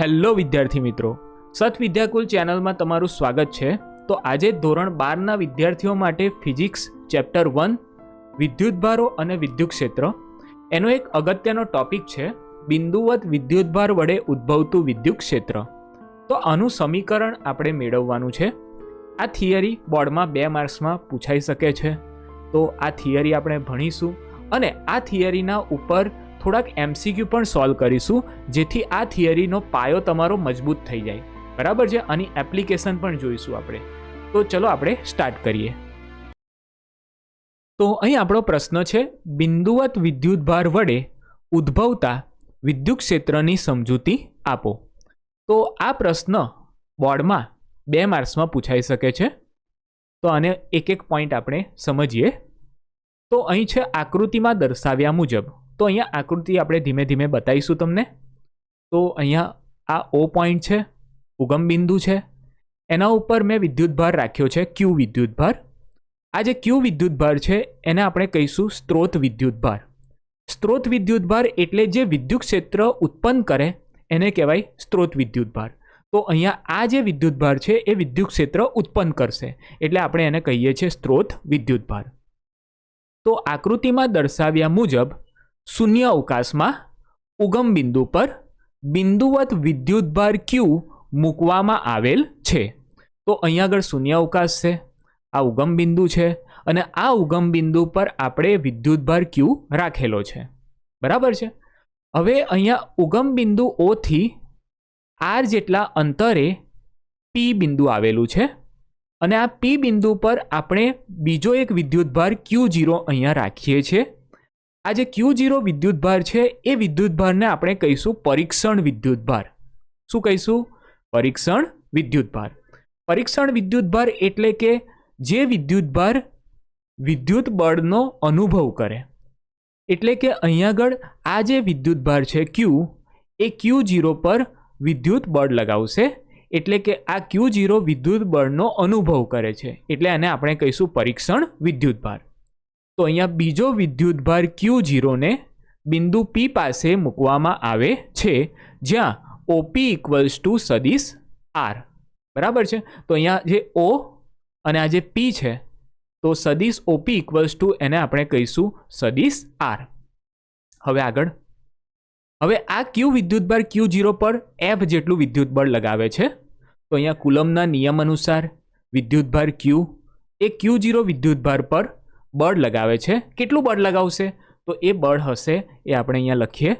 Hello વિદ્યાર્થી મિત્રો. સત વિદ્યાકુલ ચેનલમાં તમારું સ્વાગત છે. તો આજે ધોરણ બારના વિદ્યાર્થીઓ માટે ફિઝિક્સ ચેપ્ટર વન, વિદ્યુતભારો અને વિદ્યુત ક્ષેત્ર એનો એક અગત્યનો ટોપિક છે, બિંદુવત વિદ્યુતભાર વડે ઉદ્ભવતું વિદ્યુત ક્ષેત્ર તો આનું સમીકરણ આપણે મેળવવાનું છે. આ થિયરી બોર્ડમાં બે માર્ક્સમાં પૂછાઈ શકે છે. તો આ થિયરી આપણે ભણીશું અને આ થિયરીના ઉપર થોડાક એમસીક્યુ પણ સોલ્વ કરીશું, જેથી આ થિયરીનો પાયો તમારો મજબૂત થઈ જાય. બરાબર છે? આની એપ્લિકેશન પણ જોઈશું આપણે. તો ચલો આપણે સ્ટાર્ટ કરીએ. તો અહીં આપણો પ્રશ્ન છે, બિંદુવત વિદ્યુતભાર વડે ઉદ્ભવતા વિદ્યુત ક્ષેત્રની સમજૂતી આપો. તો આ પ્રશ્ન બોર્ડમાં બે માર્ક્સમાં પૂછાઈ શકે છે. તો આને એક એક પોઈન્ટ આપણે સમજીએ. તો અહીં છે, આકૃતિમાં દર્શાવ્યા મુજબ. તો અહીંયા આકૃતિ આપણે ધીમે ધીમે બતાવીશું તમને. તો અહીંયા આ ઓ પોઈન્ટ છે, ઉગમ બિંદુ છે. એના ઉપર મેં વિદ્યુતભાર રાખ્યો છે ક્યુ વિદ્યુતભાર. આ જે ક્યુ વિદ્યુતભાર છે, એને આપણે કહીશું સ્ત્રોત વિદ્યુતભાર. સ્ત્રોત વિદ્યુતભાર એટલે જે વિદ્યુત ક્ષેત્ર ઉત્પન્ન કરે, એને કહેવાય સ્ત્રોત વિદ્યુતભાર. તો અહીંયા આ જે વિદ્યુતભાર છે, એ વિદ્યુત ક્ષેત્ર ઉત્પન્ન કરશે. એટલે આપણે એને કહીએ છીએ સ્ત્રોત વિદ્યુતભાર. તો આકૃતિમાં દર્શાવ્યા મુજબ શૂન્ય અવકાશમાં ઉગમ બિંદુ પર બિંદુવત વિદ્યુતભાર ક્યુ મૂકવામાં આવેલ છે. તો અહીંયા આગળ શૂન્ય અવકાશ છે, આ ઉગમ બિંદુ છે અને આ ઉગમ બિંદુ પર આપણે વિદ્યુતભાર ક્યુ રાખેલો છે. બરાબર છે? હવે અહીંયા ઉગમ બિંદુ ઓથી આર જેટલા અંતરે પી બિંદુ આવેલું છે અને આ પી બિંદુ પર આપણે બીજો એક વિદ્યુતભાર ક્યુ જીરો અહીંયા રાખીએ છીએ. આ જે ક્યુ જીરો વિદ્યુતભાર છે, એ વિદ્યુતભારને આપણે કહીશું પરીક્ષણ વિદ્યુતભાર. શું કહીશું? પરીક્ષણ વિદ્યુતભાર. પરીક્ષણ વિદ્યુતભાર એટલે કે જે વિદ્યુતભાર વિદ્યુત બળનો અનુભવ કરે. એટલે કે અહીંયા આગળ આ જે વિદ્યુતભાર છે ક્યુ એ ક્યુ જીરો પર વિદ્યુત બળ લગાવશે. એટલે કે આ ક્યુ જીરો વિદ્યુત બળનો અનુભવ કરે છે. એટલે આને આપણે કહીશું પરીક્ષણ વિદ્યુતભાર. તો અહીંયા બીજો વિદ્યુતભાર ક્યુ જીરોને બિંદુ પી પાસે મૂકવામાં આવે છે, જ્યાં ઓપી ઇક્વલ્સ ટુ સદીશ આર બરાબર છે? તો અહીંયા જે ઓ અને આ જે પી છે, તો સદીશ ઓપી ઇક્વલ્સ ટુ એને આપણે કહીશું સદીશ આર હવે આગળ. હવે આ ક્યુ વિદ્યુતભાર ક્યુ જીરો પર એફ જેટલું વિદ્યુતબળ લગાવે છે, તો અહીંયા કુલમના નિયમ અનુસાર વિદ્યુતભાર ક્યુ એ ક્યુ જીરો વિદ્યુતભાર પર બળ લગાવે છે? કેટલું બળ લગાવશે? તો એ બળ હશે, એ આપણે અહીંયા લખીએ.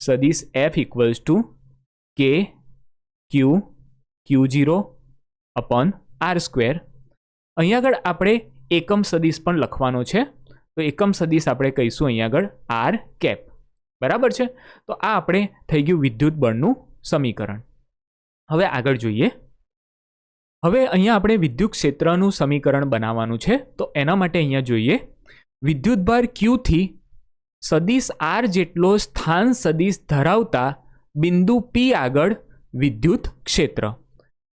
સદીશ F equals to K Q Q zero upon R square. અહીંયા આગળ આપણે એકમ સદીશ પણ લખવાનો છે. તો એકમ સદીશ આપણે કહીશું અહીંયા આગળ આર કેપ. બરાબર છે? તો આ આપણે થઈ ગયું વિદ્યુત બળનું સમીકરણ. હવે આગળ જોઈએ. હવે અહીંયા આપણે વિદ્યુત ક્ષેત્રનું સમીકરણ બનાવવાનું છે. તો એના માટે અહીંયા જોઈએ. વિદ્યુતભાર ક્યુથી સદીશ આર જેટલો સ્થાન સદીશ ધરાવતા બિંદુ પી આગળ વિદ્યુત ક્ષેત્ર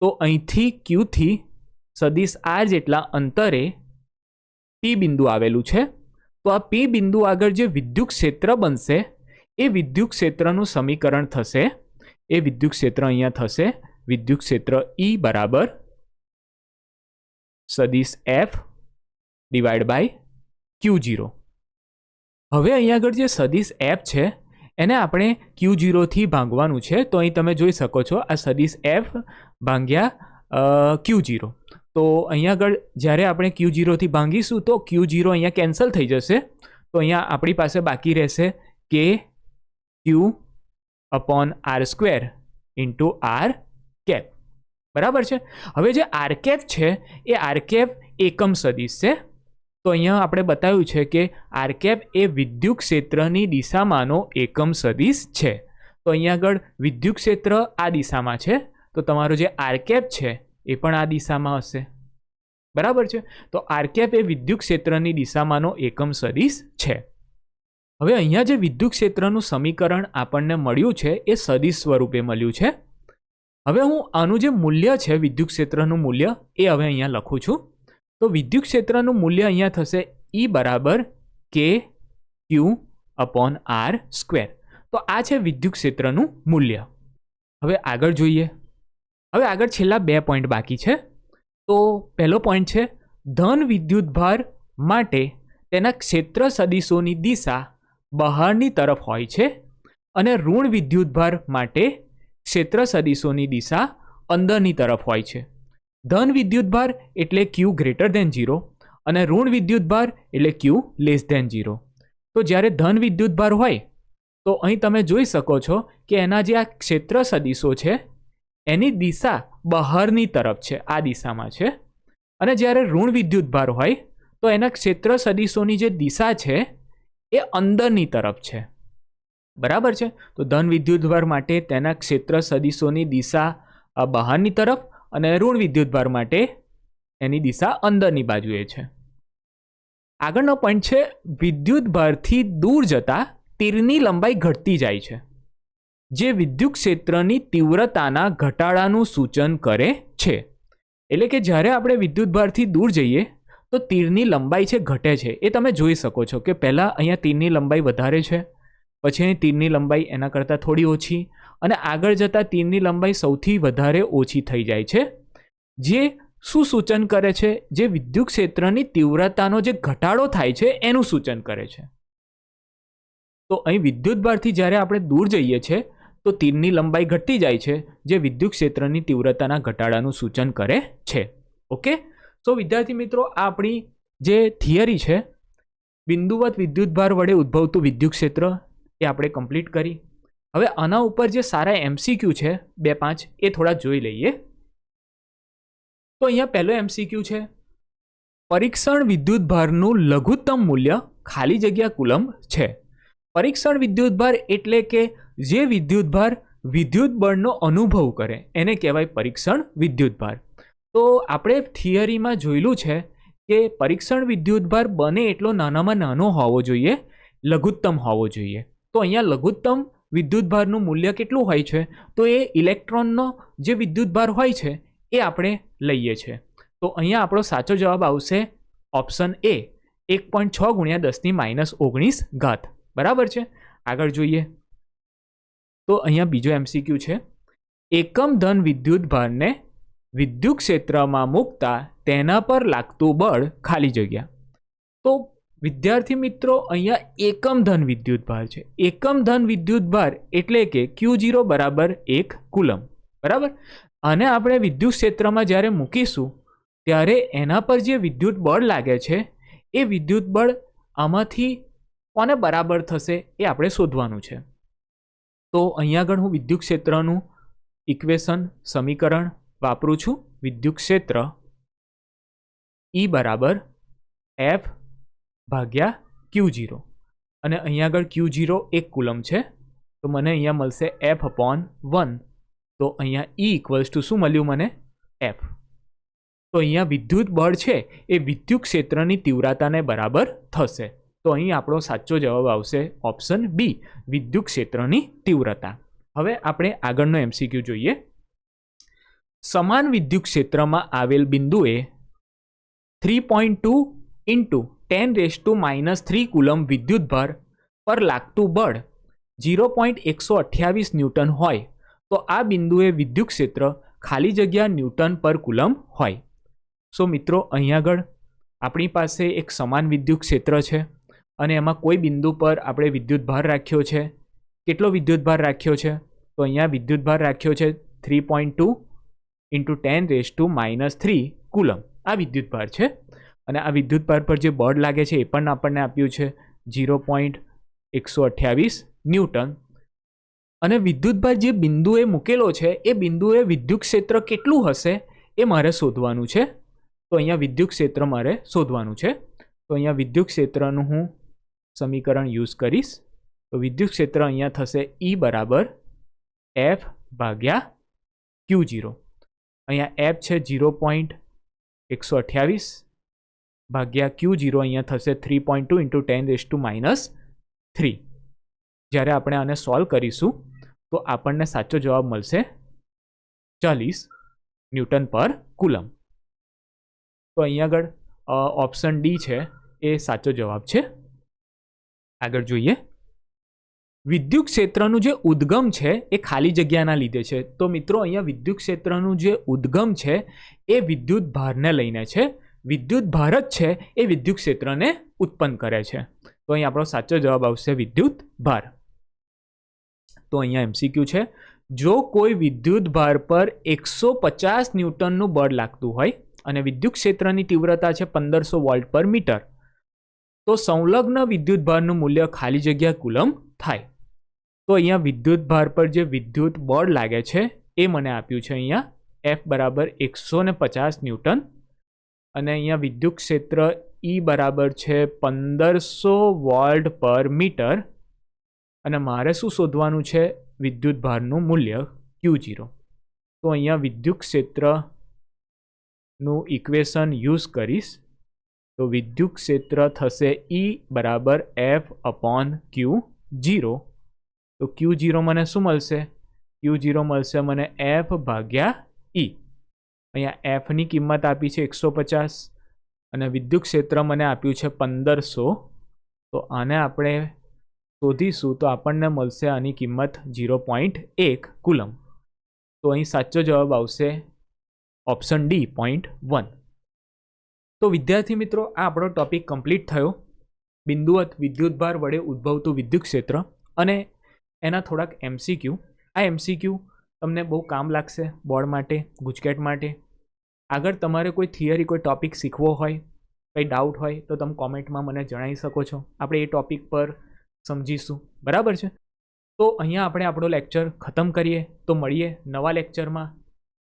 તો અહીંથી ક્યુથી સદીશ આર જેટલા અંતરે પી બિંદુ આવેલું છે. તો આ પી બિંદુ આગળ જે વિદ્યુત ક્ષેત્ર બનશે, એ વિદ્યુત ક્ષેત્રનું સમીકરણ થશે. એ વિદ્યુત ક્ષેત્ર અહીંયા થશે. વિદ્યુત ક્ષેત્ર ઈ બરાબર સદીશ F divide by Q zero હવે અહીંયા આગળ જે સદીશ એફ છે, એને આપણે ક્યુ જીરોથી ભાંગવાનું છે. તો અહીં તમે જોઈ શકો છો, આ સદીશ એફ ભાંગ્યા ક્યુ જીરો તો અહીંયા આગળ જ્યારે આપણે ક્યુ જીરોથી ભાંગીશું, તો ક્યુ જીરો અહીંયા કેન્સલ થઈ જશે. તો અહીંયા આપણી પાસે બાકી રહેશે K Q upon R square into R cap બરાબર છે? હવે જે આરકેફ છે, એ આરકેફ એકમ સદીશ છે. તો અહીંયા આપણે બતાવ્યું છે કે આરકેપ એ વિદ્યુત ક્ષેત્રની દિશામાંનો એકમ સદીશ છે. તો અહીંયા આગળ વિદ્યુત ક્ષેત્ર આ દિશામાં છે. તો તમારો જે આરકેપ છે, એ પણ આ દિશામાં હશે. બરાબર છે? તો આરકેપ એ વિદ્યુત ક્ષેત્રની દિશામાંનો એકમ સદીશ છે. હવે અહીંયા જે વિદ્યુત ક્ષેત્રનું સમીકરણ આપણને મળ્યું છે, એ સદીશ સ્વરૂપે મળ્યું છે. હવે હું આનું જે મૂલ્ય છે વિદ્યુત ક્ષેત્રનું મૂલ્ય, એ હવે અહીંયા લખું છું. તો વિદ્યુત ક્ષેત્રનું મૂલ્ય અહીંયા થશે ઈ બરાબર કે ક્યુ અપોન આર સ્ક્વેર તો આ છે વિદ્યુત ક્ષેત્રનું મૂલ્ય. હવે આગળ જોઈએ. હવે આગળ છેલ્લા બે પોઈન્ટ બાકી છે. તો પહેલો પોઈન્ટ છે, ધન વિદ્યુત ભાર માટે તેના ક્ષેત્ર સદિશોની દિશા બહારની તરફ હોય છે અને ઋણ વિદ્યુત ભાર માટે ક્ષેત્ર સદિશોની દિશા અંદરની તરફ હોય છે. ધન વિદ્યુત ભાર એટલે ક્યુ ગ્રેટર ધેન ઝીરો અને ઋણ વિદ્યુત ભાર એટલે ક્યુ લેસ ધેન ઝીરો તો જ્યારે ધન વિદ્યુત ભાર હોય, તો અહીં તમે જોઈ શકો છો કે એના જે આ ક્ષેત્ર સદિશો છે, એની દિશા બહારની તરફ છે, આ દિશામાં છે. અને જ્યારે ઋણ વિદ્યુત ભાર હોય, તો એના ક્ષેત્ર સદિશોની જે દિશા છે, એ અંદરની તરફ છે. બરાબર છે? તો ધન વિદ્યુત ભાર માટે તેના ક્ષેત્ર સદિશોની દિશા બહારની તરફ અને ઋણ વિદ્યુત ભાર માટે એની દિશા અંદરની બાજુએ છે. આગળનો પોઈન્ટ છે, વિદ્યુત ભારથી દૂર જતા તીરની લંબાઈ ઘટતી જાય છે, જે વિદ્યુત ક્ષેત્રની તીવ્રતાના ઘટાડાનું સૂચન કરે છે. એટલે કે જ્યારે આપણે વિદ્યુત ભારથી દૂર જઈએ, તો તીરની લંબાઈ છે, ઘટે છે. એ તમે જોઈ શકો છો કે પહેલાં અહીંયા તીરની લંબાઈ વધારે છે પછી અહીં તીરની લંબાઈ એના કરતાં થોડી ઓછી અને આગળ જતાં તીરની લંબાઈ સૌથી વધારે ઓછી થઈ જાય છે. જે શું સૂચન કરે છે, જે વિદ્યુત ક્ષેત્રની તીવ્રતાનો જે ઘટાડો થાય છે, એનું સૂચન કરે છે. તો અહીં વિદ્યુત ભારથી જ્યારે આપણે દૂર જઈએ છીએ તો તીરની લંબાઈ ઘટતી જાય છે, જે વિદ્યુત ક્ષેત્રની તીવ્રતાના ઘટાડાનું સૂચન કરે છે. ઓકે? સો વિદ્યાર્થી મિત્રો, આ આપણી જે થિયરી છે, બિંદુવત વિદ્યુત ભાર વડે ઉદ્ભવતું વિદ્યુત ક્ષેત્ર એ આપણે કમ્પ્લીટ કરી. હવે આના ઉપર જે સારા એમસીક્યુ છે, બે પાંચ, એ થોડા જોઈ લઈએ. તો અહીંયા પહેલો એમસીક્યુ છે. પરીક્ષણ વિદ્યુત ભારનું લઘુત્તમ મૂલ્ય ખાલી જગ્યા કુલંબ છે. પરીક્ષણ વિદ્યુત ભાર એટલે કે જે વિદ્યુત ભાર વિદ્યુત બળનો અનુભવ કરે, એને કહેવાય પરીક્ષણ વિદ્યુત ભાર. તો આપણે થિયરીમાં જોયેલું છે કે પરીક્ષણ વિદ્યુત ભાર બને એટલો નાનામાં નાનો હોવો જોઈએ, લઘુત્તમ હોવો જોઈએ. તો અહીંયા લઘુત્તમ વિદ્યુત ભારનું મૂલ્ય કેટલું હોય છે? તો એ ઇલેક્ટ્રોનનો જે વિદ્યુત ભાર હોય છે, એ આપણે લઈએ છીએ. તો અહીંયા આપણો સાચો જવાબ આવશે ઓપ્શન એ, એક પોઈન્ટ છ ગુણ્યા દસની માઇનસ ઓગણીસ ઘાત. બરાબર છે? આગળ જોઈએ. તો અહીંયા બીજો એમસીક્યુ છે. એકમ ધન વિદ્યુત ભારને વિદ્યુત ક્ષેત્રમાં મૂકતા તેના પર લાગતું બળ ખાલી જગ્યા. તો વિદ્યાર્થી મિત્રો, અહીંયા એકમ ધન વિદ્યુત ભાર છે. એકમ ધન વિદ્યુત ભાર એટલે કે ક્યુ જીરો બરાબર એક કુલમ બરાબર? અને આપણે વિદ્યુત ક્ષેત્રમાં જ્યારે મૂકીશું, ત્યારે એના પર જે વિદ્યુત બળ લાગે છે, એ વિદ્યુત બળ આમાંથી કોને બરાબર થશે એ આપણે શોધવાનું છે. તો અહીંયા આગળ હું વિદ્યુત ક્ષેત્રનું ઇક્વેશન સમીકરણ વાપરું છું. વિદ્યુત ક્ષેત્ર ઈ બરાબર એફ ભાગ્યા ક્યુ જીરો અને અહીંયા આગળ ક્યુ જીરો એક કુલમ છે. તો મને અહીંયા મળશે એફ અપોન વન તો અહીંયા ઈ ઇક્વલ્સ ટુ શું મળ્યું મને? એફ તો અહીંયા વિદ્યુત બળ છે એ વિદ્યુત ક્ષેત્રની તીવ્રતાને બરાબર થશે. તો અહીં આપણો સાચો જવાબ આવશે ઓપ્શન બી વિદ્યુત ક્ષેત્રની તીવ્રતા. હવે આપણે આગળનો એમસીક્યુ જોઈએ. સમાન વિદ્યુત ક્ષેત્રમાં આવેલ બિંદુએ three point two into ten raise to minus three coulomb વિદ્યુત ભાર પર લાગતું બળ ઝીરો પોઈન્ટ એકસો અઠ્યાવીસ ન્યૂટન હોય, તો આ બિંદુએ વિદ્યુત ક્ષેત્ર ખાલી જગ્યા ન્યૂટન પર કુલમ હોય. સો મિત્રો, અહીં આગળ આપણી પાસે એક સમાન વિદ્યુત ક્ષેત્ર છે અને એમાં કોઈ બિંદુ પર આપણે વિદ્યુત ભાર રાખ્યો છે. કેટલો વિદ્યુત ભાર રાખ્યો છે? તો અહીંયા વિદ્યુત ભાર રાખ્યો છે three point two into ten raise to minus three coulomb આ વિદ્યુત ભાર છે. અને આ વિદ્યુત પર પર જે બળ લાગે છે એ પણ આપણને આપ્યું છે ઝીરો પોઈન્ટ એકસો અઠ્યાવીસ ન્યૂટન. અને વિદ્યુતભાર જે બિંદુએ મૂકેલો છે, એ બિંદુએ વિદ્યુત ક્ષેત્ર કેટલું હશે એ મારે શોધવાનું છે. તો અહીંયા વિદ્યુત ક્ષેત્ર મારે શોધવાનું છે. તો અહીંયા વિદ્યુત ક્ષેત્રનું હું સમીકરણ યુઝ કરીશ. તો વિદ્યુત ક્ષેત્ર અહીંયા થશે ઈ બરાબર એફ ભાગ્યા ક્યુ જીરો અહીંયા એફ છે ઝીરો પોઈન્ટ એકસો અઠ્યાવીસ. ભાગ્યા ક્યુ જીરો અહીંયા થશે three point two into ten raise to minus three. જ્યારે આપણે આને સોલ્વ કરીશું, તો આપણને સાચો જવાબ મળશે ચાલીસ ન્યૂટન પર કુલમ તો અહીંયા આગળ ઓપ્શન ડી છે, એ સાચો જવાબ છે. આગળ જોઈએ. વિદ્યુત ક્ષેત્રનું જે ઉદ્ગમ છે, એ ખાલી જગ્યાના લીધે છે. તો મિત્રો, અહીંયા વિદ્યુત ક્ષેત્રનું જે ઉદ્ગમ છે, એ વિદ્યુત ભારને લઈને છે. વિદ્યુત ભાર જ છે એ વિદ્યુત ક્ષેત્રને ઉત્પન્ન કરે છે. તો અહીં આપણો સાચો જવાબ આવશે વિદ્યુત ભાર. તો અહીંયા એમસીક્યુ છે. જો કોઈ વિદ્યુત ભાર પર એકસો પચાસ ન્યૂટનનું બળ લાગતું હોય અને વિદ્યુત ક્ષેત્રની તીવ્રતા છે પંદરસો વોલ્ટ પર મીટર, તો સંલગ્ન વિદ્યુત ભારનું મૂલ્ય ખાલી જગ્યા કુલમ થાય. તો અહીંયા વિદ્યુત ભાર પર જે વિદ્યુત બળ લાગે છે એ મને આપ્યું છે અહીંયા એફ બરાબર એકસો ને પચાસ ન્યૂટન અને અહીંયા વિદ્યુત ક્ષેત્ર ઈ બરાબર છે પંદરસો વોલ્ટ પર મીટર. અને મારે શું શોધવાનું છે? વિદ્યુત ભારનું મૂલ્ય ક્યુ જીરો તો અહીંયા વિદ્યુત ક્ષેત્રનું ઇક્વેશન યુઝ કરીશ. તો વિદ્યુત ક્ષેત્ર થશે ઈ બરાબર એફ અપોન ક્યુ જીરો તો ક્યુ જીરો મને શું મળશે? ક્યુ જીરો મળશે મને એફ ભાગ્યા ઈ અહીંયા એફની કિંમત આપી છે એકસો પચાસ અને વિદ્યુત ક્ષેત્ર મને આપ્યું છે પંદરસો. તો આને આપણે શોધીશું તો આપણને મળશે આની કિંમત ઝીરો પોઈન્ટ એક કુલમ તો અહીં સાચો જવાબ આવશે ઓપ્શન ડી પોઈન્ટ વન. તો વિદ્યાર્થી મિત્રો, આ આપણો ટોપિક કમ્પ્લીટ થયો. બિંદુવત વિદ્યુતભાર વડે ઉદ્ભવતું વિદ્યુત ક્ષેત્ર અને એના થોડાક એમસીક્યુ આ એમસીક્યુ તમને બહુ કામ લાગશે બોર્ડ માટે, ગુજકેટ માટે. આગળ તમારે કોઈ થિયરી, કોઈ ટોપિક શીખવો હોય, કંઈ ડાઉટ હોય, તો તમે કોમેન્ટમાં મને જણાવી શકો છો. આપણે એ ટૉપિક પર સમજીશું. બરાબર છે? તો અહીંયા આપણે આપણો લેક્ચર ખતમ કરીએ, તો મળીએ નવા લેક્ચરમાં.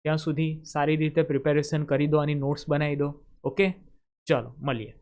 ત્યાં સુધી સારી રીતે પ્રિપેરેશન કરી દો આની નોટ્સ બનાવી દો. ઓકે? ચલો, મળીએ.